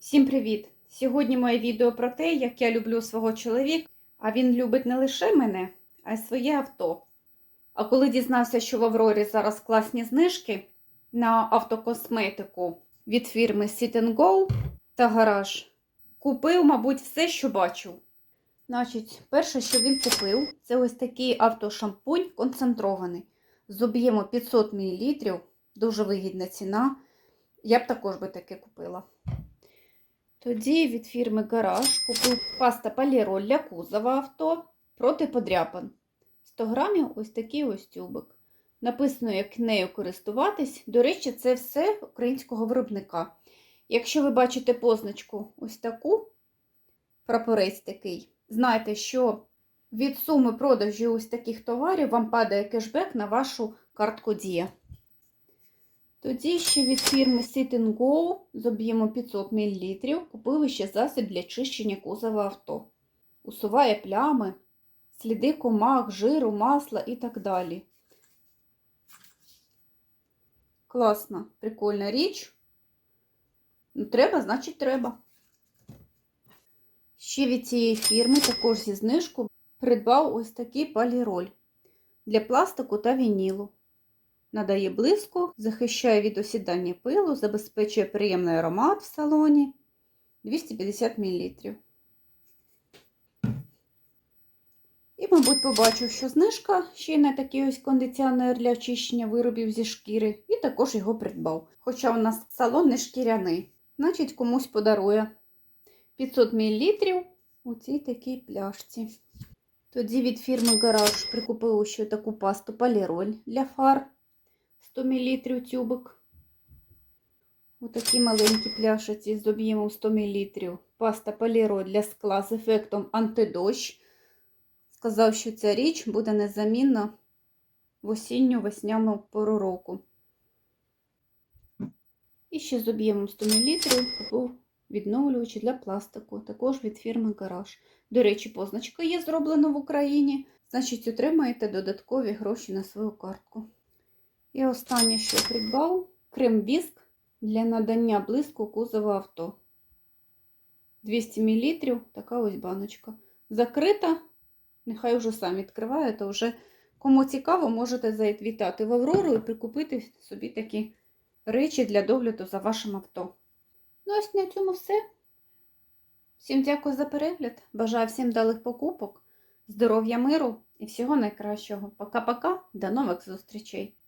Всім привіт! Сьогодні моє відео про те, як я люблю свого чоловіка, а він любить не лише мене, а й своє авто. А коли дізнався, що в Аврорі зараз класні знижки на автокосметику від фірми Sit Go та гараж, купив, мабуть, все, що бачив. Значить, перше, що він купив, це ось такий автошампунь концентрований з об'єму 500 мл, дуже вигідна ціна. Я б також би таке купила. Тоді від фірми Гараж купив паста Поліроль для кузова авто проти подряпин. 100 грамів ось такий ось тюбик. Написано, як нею користуватись. До речі, це все українського виробника. Якщо ви бачите позначку ось таку, прапорець такий, знайте, що від суми продажу ось таких товарів вам падає кешбек на вашу картку Дія. Тоді ще від фірми Sit Go з об'єму 500 мл купили ще засіб для чищення кузова авто. Усуває плями, сліди комах, жиру, масла і так далі. Класна, прикольна річ. Ну, треба, значить, треба. Ще від цієї фірми, також зі знижку, придбав ось такий поліроль для пластику та вінілу. Надає блиску, захищає від осідання пилу, забезпечує приємний аромат в салоні 250 мл. І, мабуть, побачив, що знижка ще й на такий ось кондиціонер для очищення виробів зі шкіри, і також його придбав. Хоча у нас салон не шкіряний, значить комусь подарує 500 мл у цій такій пляшці. Тоді від фірми Гараж прикупив ще таку пасту поліроль для фар. 100 мл тюбик. Отакі маленькі пляшиці з об'ємом 100 мл. Паста поліро для скла з ефектом антидощ. Сказав, що ця річ буде незамінна в осінню-весняну пору року. І ще з об'ємом 100 мл купив відновлювачі для пластику, також від фірми Гараж. До речі, позначка є зроблена в Україні, значить, отримаєте додаткові гроші на свою картку. І останнє, що придбав, крем-віск для надання блиску кузова авто. 200 мл, така ось баночка. Закрита, нехай вже сам відкриває, то вже кому цікаво, можете завітати в Аврору і прикупити собі такі речі для догляду за вашим авто. Ну, ось на цьому все. Всім дякую за перегляд. Бажаю всім далих покупок, здоров'я миру і всього найкращого. Пока-пока, до нових зустрічей!